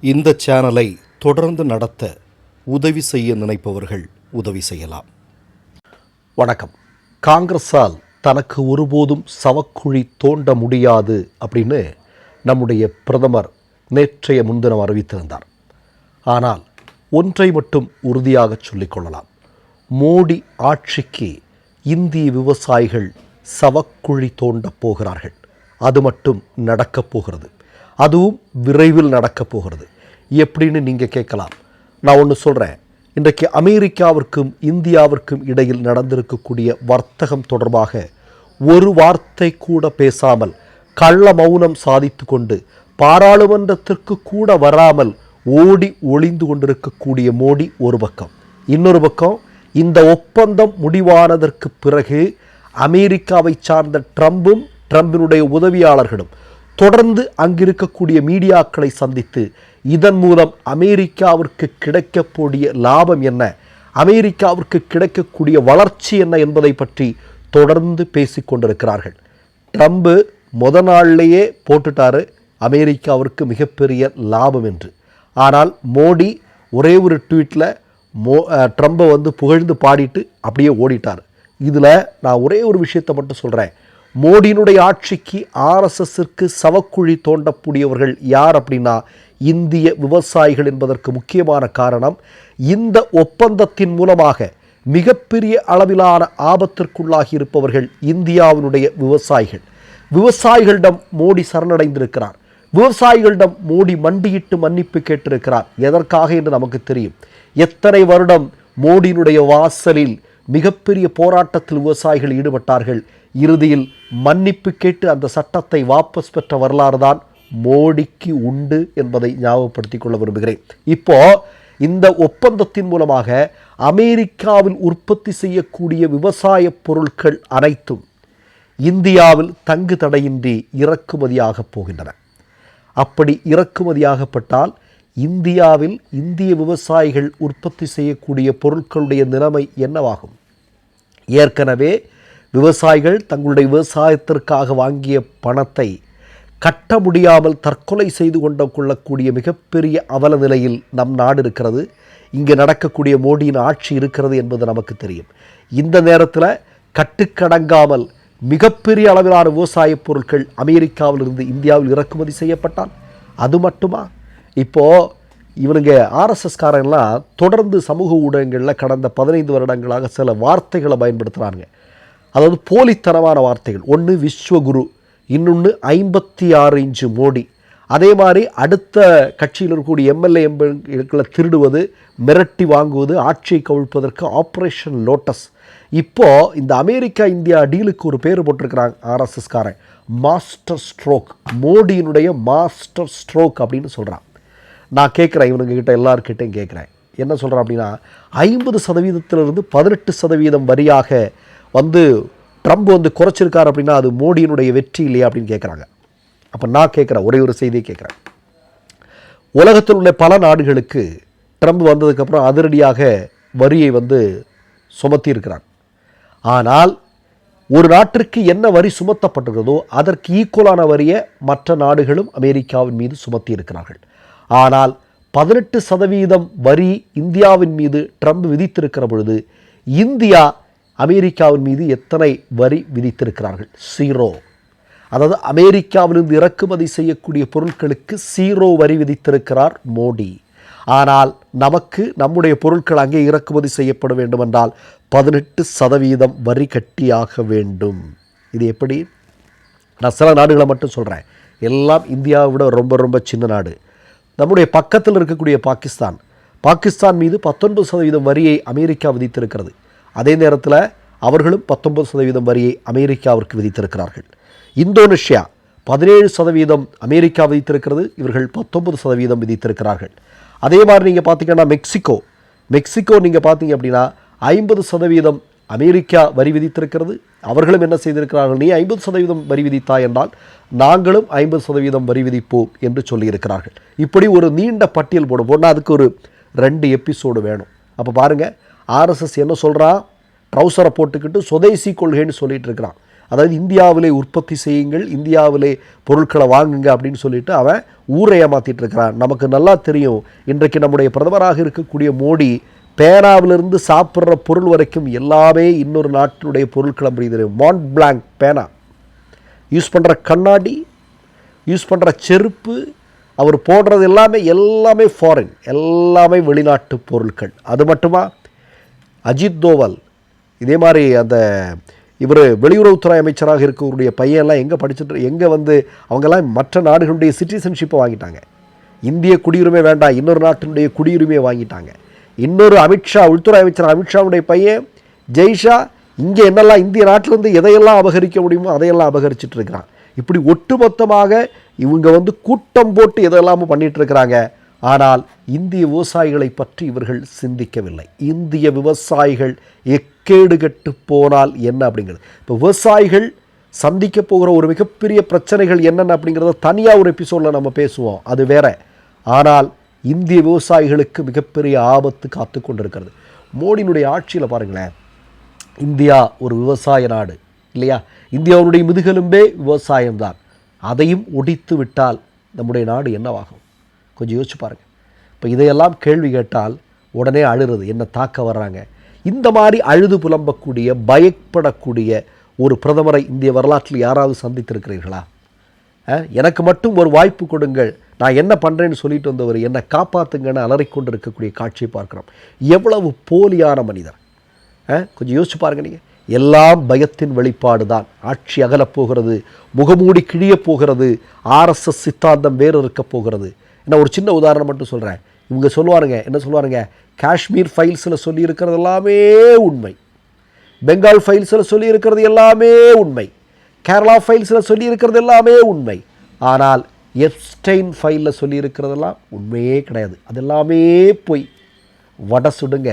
இந்த சேனலை தொடர்ந்து நடத்த உதவி செய்ய நினைப்பவர்கள் உதவி செய்யலாம். வணக்கம். காங்கிரஸால் தனக்கு ஒருபோதும் சவக்குழி தோண்ட முடியாது அப்படின்னு நம்முடைய பிரதமர் நேற்றைய முன்தினம் அறிவித்திருந்தார். ஆனால் ஒன்றை மட்டும் உறுதியாக சொல்லிக்கொள்ளலாம் மோடி ஆட்சிக்கு இந்திய விவசாயிகள் சவக்குழி தோண்டப் போகிறார்கள். அது மட்டும் நடக்கப் போகிறது. அதுவும் விரைவில் நடக்கப் போகிறது. எப்படின்னு நீங்கள் கேட்கலாம். நான் ஒன்று சொல்கிறேன் இன்றைக்கு அமெரிக்காவிற்கும் இந்தியாவிற்கும் இடையில் நடந்திருக்கக்கூடிய வர்த்தகம் தொடர்பாக ஒரு வார்த்தை கூட பேசாமல் கள்ள மௌனம் சாதித்து கொண்டு பாராளுமன்றத்திற்கு கூட வராமல் ஓடி ஒளிந்து கொண்டிருக்கக்கூடிய மோடி ஒரு பக்கம். இன்னொரு பக்கம் இந்த ஒப்பந்தம் முடிவானதற்கு பிறகு அமெரிக்காவை சார்ந்த ட்ரம்பும் ட்ரம்பினுடைய உதவியாளர்களும் தொடர்ந்து அங்கிருக்கக்கூடிய மீடியாக்களை சந்தித்து இதன் மூலம் அமெரிக்காவிற்கு கிடைக்கக்கூடிய லாபம் என்ன அமெரிக்காவிற்கு கிடைக்கக்கூடிய வளர்ச்சி என்ன என்பதை பற்றி தொடர்ந்து பேசிக்கொண்டிருக்கிறார்கள் ட்ரம்ப்பு முத நாள்லேயே போட்டுட்டாரு அமெரிக்காவிற்கு மிகப்பெரிய லாபம் என்று. ஆனால் மோடி ஒரே ஒரு ட்வீட்டில் மோ ட்ரம்பை வந்து புகழ்ந்து பாடிட்டு அப்படியே ஓடிட்டார். இதில் நான் ஒரே ஒரு விஷயத்தை மட்டும் சொல்கிறேன் மோடியினுடைய ஆட்சிக்கு ஆர்எஸ்எஸ்ஸிற்கு சவக்குழி தோண்டக்கூடியவர்கள் யார் அப்படின்னா இந்திய விவசாயிகள் என்பதற்கு முக்கியமான காரணம் இந்த ஒப்பந்தத்தின் மூலமாக மிகப்பெரிய அளவிலான ஆபத்திற்குள்ளாகி இருப்பவர்கள் இந்தியாவினுடைய விவசாயிகள். விவசாயிகளிடம் மோடி சரணடைந்திருக்கிறார். விவசாயிகளிடம் மோடி மண்டியிட்டு மன்னிப்பு கேட்டிருக்கிறார். எதற்காக என்று நமக்கு தெரியும். எத்தனை வருடம் மோடியினுடைய வாசலில் மிகப்பெரிய போராட்டத்தில் விவசாயிகள் ஈடுபட்டார்கள். இறுதியில் மன்னிப்பு கேட்டு அந்த சட்டத்தை வாபஸ் பெற்ற வரலாறு தான் மோடிக்கு உண்டு என்பதை ஞாபகப்படுத்திக் கொள்ள விரும்புகிறேன். இப்போ இந்த ஒப்பந்தத்தின் மூலமாக அமெரிக்காவில் உற்பத்தி செய்யக்கூடிய விவசாய பொருட்கள் அனைத்தும் இந்தியாவில் தங்கு தடையின்றி இறக்குமதியாக போகின்றன. அப்படி இறக்குமதியாகப்பட்டால் இந்தியாவில் இந்திய விவசாயிகள் உற்பத்தி செய்யக்கூடிய பொருட்களுடைய நிலைமை என்னவாகும்? ஏற்கனவே விவசாயிகள் தங்களுடைய விவசாயத்திற்காக வாங்கிய பணத்தை கட்ட முடியாமல் தற்கொலை செய்து கொண்ட கொள்ளக்கூடிய மிகப்பெரிய அவல நிலையில் நம் நாடு இருக்கிறது. இங்கே நடக்கக்கூடிய மோடியின் ஆட்சி இருக்கிறது என்பது நமக்கு தெரியும். இந்த நேரத்தில் கட்டுக்கடங்காமல் மிகப்பெரிய அளவிலான விவசாயப் பொருட்கள் அமெரிக்காவிலிருந்து இந்தியாவில் இறக்குமதி செய்யப்பட்டால் அது மட்டுமா? இப்போது இவனுங்க ஆர்எஸ்எஸ்காரங்களாம் தொடர்ந்து சமூக ஊடகங்களில் கடந்த பதினைந்து வருடங்களாக சில வார்த்தைகளை பயன்படுத்துகிறாங்க அதாவது போலித்தனமான வார்த்தைகள். ஒன்று விஸ்வகுரு இன்னொன்று ஐம்பத்தி ஆறு இன்ச்சு மோடி. அதே மாதிரி அடுத்த கட்சியில் இருக்கக்கூடிய எம்எல்ஏ எம்பிக்களை திருடுவது மிரட்டி வாங்குவது ஆட்சியை கவிழ்ப்பதற்கு ஆப்ரேஷன் லோட்டஸ் இப்போ இந்த அமெரிக்கா இந்தியா டீலுக்கு ஒரு பேர் போட்டிருக்கிறாங்க ஆர்எஸ்எஸ் காரன் மாஸ்டர் ஸ்ட்ரோக் மோடியினுடைய மாஸ்டர் ஸ்ட்ரோக் அப்படின்னு சொல்கிறான் நான் கேட்குறேன் இவனுங்க கிட்ட கேட்குறேன். என்ன சொல்கிறேன் அப்படின்னா ஐம்பது சதவீதத்திலிருந்து பதினெட்டு சதவீதம் வரியாக வந்து ட்ரம்ப் வந்து குறைச்சிருக்கார் அப்படின்னா அது மோடியினுடைய வெற்றி இல்லையா அப்படின்னு கேட்குறாங்க அப்போ நான் கேட்குறேன் ஒரே ஒரு செய்தியை கேட்குறேன் உலகத்தில் உள்ள பல நாடுகளுக்கு ட்ரம்ப் வந்ததுக்கப்புறம் அதிரடியாக வரியை வந்து சுமத்தி இருக்கிறார் ஆனால் ஒரு நாட்டிற்கு என்ன வரி சுமத்தப்பட்டிருக்கிறதோ அதற்கு ஈக்குவலான வரியை மற்ற நாடுகளும் அமெரிக்காவின் மீது சுமத்தி இருக்கிறார்கள் ஆனால் பதினெட்டு சதவீதம் வரி இந்தியாவின் மீது ட்ரம்ப் விதித்திருக்கிற பொழுது இந்தியா அமெரிக்காவின் மீது எத்தனை வரி விதித்திருக்கிறார்கள்? சீரோ அதாவது அமெரிக்காவிலிருந்து இறக்குமதி செய்யக்கூடிய பொருட்களுக்கு சீரோ வரி விதித்திருக்கிறார் மோடி. ஆனால் நமக்கு நம்முடைய பொருட்கள் அங்கே இறக்குமதி செய்யப்பட வேண்டுமென்றால் பதினெட்டு சதவீதம் வரி கட்டியாக வேண்டும். இது எப்படி? நான் சில நாடுகளை மட்டும் சொல்கிறேன் எல்லாம் இந்தியாவை விட ரொம்ப ரொம்ப சின்ன நாடு. நம்முடைய பக்கத்தில் இருக்கக்கூடிய பாகிஸ்தான். பாகிஸ்தான் மீது பத்தொன்பது சதவீதம் வரியை அமெரிக்கா விதித்திருக்கிறது. அதே நேரத்தில் அவர்களும் பத்தொன்பது சதவீதம் வரியை அமெரிக்காவிற்கு விதித்திருக்கிறார்கள். இந்தோனேஷியா பதினேழு சதவீதம் அமெரிக்கா விதித்திருக்கிறது இவர்கள் பத்தொன்பது சதவீதம் விதித்திருக்கிறார்கள். அதே மாதிரி நீங்கள் பார்த்தீங்கன்னா மெக்சிகோ மெக்சிகோ நீங்கள் பார்த்தீங்க அப்படின்னா ஐம்பது சதவீதம் அமெரிக்கா வரி விதித்திருக்கிறது. அவர்களும் என்ன செய்திருக்கிறார்கள் நீ ஐம்பது சதவீதம் வரி விதித்தா என்றால் நாங்களும் ஐம்பது சதவீதம் வரி விதிப்போம் என்று சொல்லியிருக்கிறார்கள். இப்படி ஒரு நீண்ட பட்டியல் போடும் போனால் அதுக்கு ஒரு ரெண்டு எபிசோடு வேணும். அப்போ பாருங்கள் ஆர்எஸ்எஸ் என்ன சொல்கிறா ட்ரௌசரை போட்டுக்கிட்டு சுதேசி கொள்கைன்னு சொல்லிட்டு இருக்கிறான். அதாவது இந்தியாவிலே உற்பத்தி செய்யுங்கள் இந்தியாவிலே பொருட்களை வாங்குங்க அப்படின்னு சொல்லிட்டு அவன் ஊரை ஏமாத்திட்டு இருக்கிறான். நமக்கு நல்லா தெரியும் இன்றைக்கு நம்முடைய பிரதமராக இருக்கக்கூடிய மோடி பேனாவிலிருந்து சாப்பிட்ற பொருள் வரைக்கும் எல்லாமே இன்னொரு நாட்டினுடைய பொருட்கள் அப்படி மாண்ட் பிளாங்க் பேனா. யூஸ் பண்ணுற கண்ணாடி யூஸ் பண்ணுற செருப்பு அவர் போடுறது எல்லாமே எல்லாமே ஃபாரின் எல்லாமே வெளிநாட்டு பொருட்கள். அது மட்டுமா? அஜித் தோவல். இதே மாதிரி அந்த இவர் வெளியுறவுத்துறை அமைச்சராக இருக்கக்கூடிய பையன்லாம் எங்கே படிச்சுட்டு எங்கே வந்து அவங்கெல்லாம் மற்ற நாடுகளுடைய சிட்டிசன்ஷிப்பை வாங்கிட்டாங்க. இந்திய குடியுரிமை வேண்டாம் இன்னொரு நாட்டினுடைய குடியுரிமையை வாங்கிட்டாங்க. இன்னொரு அமித்ஷா உள்துறை அமைச்சர் அமித்ஷாவுடைய பையன் ஜெய்ஷா இங்கே என்னெல்லாம் இந்திய நாட்டிலேருந்து எதையெல்லாம் அபகரிக்க முடியுமோ அதையெல்லாம் அபகரிச்சிட்டு இருக்கிறான். இப்படி ஒட்டுமொத்தமாக இவங்க வந்து கூட்டம் போட்டு எதெல்லாமோ பண்ணிகிட்டு இருக்கிறாங்க. ஆனால் இந்திய விவசாயிகளை பற்றி இவர்கள் சிந்திக்கவில்லை. இந்திய விவசாயிகள் எக்கேடு கெட்டு போனால் என்ன அப்படிங்கிறது? இப்போ விவசாயிகள் சந்திக்க போகிற ஒரு மிகப்பெரிய பிரச்சனைகள் என்னென்ன அப்படிங்கிறத தனியாக ஒரு எபிசோடில் நம்ம பேசுவோம். அது வேற. ஆனால் இந்திய விவசாயிகளுக்கு மிகப்பெரிய ஆபத்து காத்து கொண்டிருக்கிறது. மோடியினுடைய ஆட்சியில் பாருங்களேன். இந்தியா ஒரு விவசாய நாடு இல்லையா? இந்தியாவுடைய முதுகெலும்பே விவசாயம்தான். அதையும் ஒடித்து விட்டால் நம்முடைய நாடு என்னவாகும்? கொஞ்சம் யோசிச்சு பாருங்கள் இப்போ இதையெல்லாம் கேள்வி கேட்டால் உடனே அழுறது என்ன தாக்க வர்றாங்க? இந்த மாதிரி அழுது புலம்பக்கூடிய பயப்படக்கூடிய ஒரு பிரதமரை இந்திய வரலாற்றில் யாராவது சந்தித்திருக்கிறீர்களா? எனக்கு மட்டும் ஒரு வாய்ப்பு கொடுங்கள். நான் என்ன பண்ணுறேன்னு சொல்லிட்டு வந்தவர் என்னை காப்பாற்றுங்கன்னு அலறிக்கொண்டு இருக்கக்கூடிய காட்சியை பார்க்குறோம். எவ்வளவு போலியான மனிதர். கொஞ்சம் யோசிச்சு பாருங்க நீங்கள் எல்லாம் பயத்தின் வெளிப்பாடு தான் ஆட்சி அகலப் போகிறது முகமூடி கிழியப் போகிறது ஆர்எஸ்எஸ் சித்தாந்தம் வேறு இருக்கப் போகிறது. நான் ஒரு சின்ன உதாரணம் மட்டும் சொல்கிறேன் இவங்க சொல்லுவாருங்க என்ன சொல்லுவாருங்க காஷ்மீர் ஃபைல்ஸில் சொல்லியிருக்கிறது எல்லாமே உண்மை. பெங்கால் ஃபைல்ஸில் சொல்லியிருக்கிறது எல்லாமே உண்மை. கேரளா ஃபைல்ஸில் சொல்லியிருக்கிறது எல்லாமே உண்மை. ஆனால் எப்ஸ்டைன் ஃபைலில் சொல்லியிருக்கிறதெல்லாம் உண்மையே கிடையாது. அது எல்லாமே பொய். வடை சுடுங்க.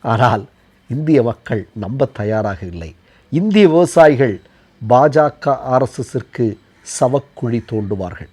ஆனால் இந்திய மக்கள் நம்ப தயாராக இல்லை. இந்திய விவசாயிகள் பாஜக ஆர்எஸ்எஸிற்கு சவக்குழி தோண்டுவார்கள்.